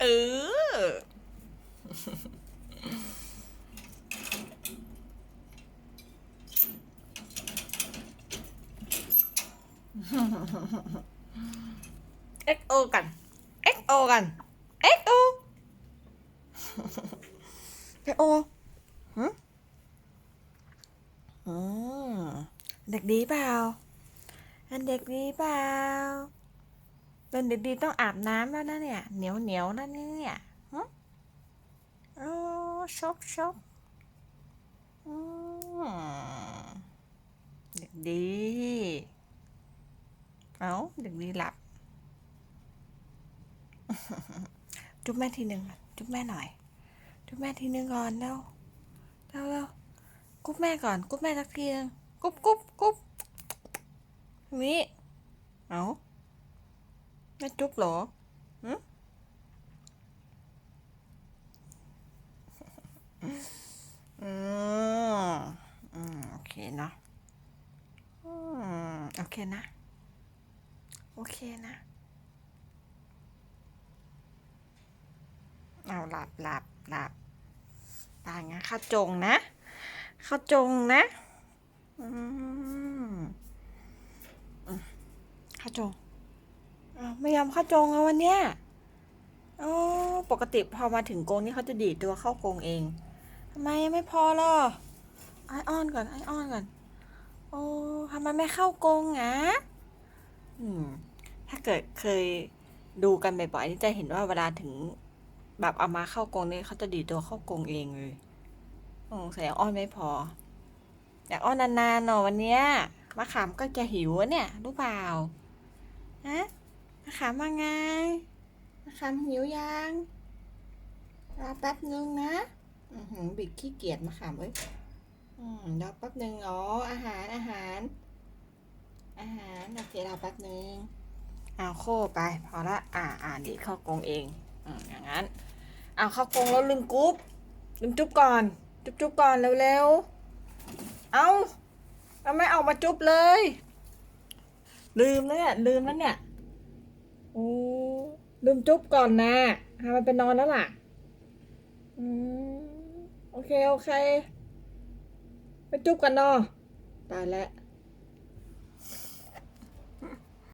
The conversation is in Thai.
เออ XO กัน XO กัน XO XO หืมอืมเด็กดีเปล่าอัน เด็กดีเปล่นด็กดีต้องอาบน้ำแล้วนะเนี่ย เหนียวเหนียวๆนะเนี่ยหึโอ้ชกชกอืมเด็กดี เอาเด็กดีหลับ จุ๊บแม่ทีหนึ่งจุ๊บแม่หน่อย จุ๊บแม่ทีหนึ่งก่อนเร็วเร็วเร็วกุ๊บแม่ก่อน กุ๊บแม่สักทีนึงกุ๊บกุ๊บกุ๊บนี่เอา แม่จุ๊บเหรอหืมอืมอืมโอเคเนาะอืมโอเคนะ โอเคนะเอาหลับหลับหลับตายงั้ข้าจงนะข้าจงนะ อืมอืมข้าจง ไม่ยอมเข้าจงอะวันเนี้ยอ๋อปกติพอมาถึงกงนี่เขาจะดีดตัวเข้ากงเองทำไมไม่พอหรอไอออนก่อนไอออนก่อน โอ้ทำไมไม่เข้ากงอะอืม ถ้าเกิดเคยดูกันบ่อยๆนี่จะเห็นว่าเวลาถึงแบบเอามาเข้ากงนี่เขาจะดีดตัวเข้ากงเองเลยสงสัยอ้อนไม่พอ อยากอ้อนนานๆหน่อยวันเนี้ยมะขามก็จะหิวเนี่ยรู้เปล่าฮะะขามมาไงมะขามหิวยังรอแป๊บนึงนะอือหือบิดขี้เกียจมะขามเอ้ยอืมรอแป๊บนึงอ๋ออาหารอาหาร อาหารโอเครอแป๊บนึงเอาโค้ไปพอละอ่าอ่าดีดเข้ากรงเองอืมอย่างนั้นเอาเข้ากรงแล้วลืมกรุ๊ปลืมจุ๊บก่อน จุ๊บจุ๊บก่อนเร็วๆเอาแล้วไม่เอามาจุ๊บเลย ลืมแล้วเนี่ยลืมแล้วเนี่ย โอ้ลืมจุ๊บก่อนนะทำมันไปนอนแล้วล่ะ อืม โอเค โอเค ไปจุ๊บกันเนาะตายแล้ว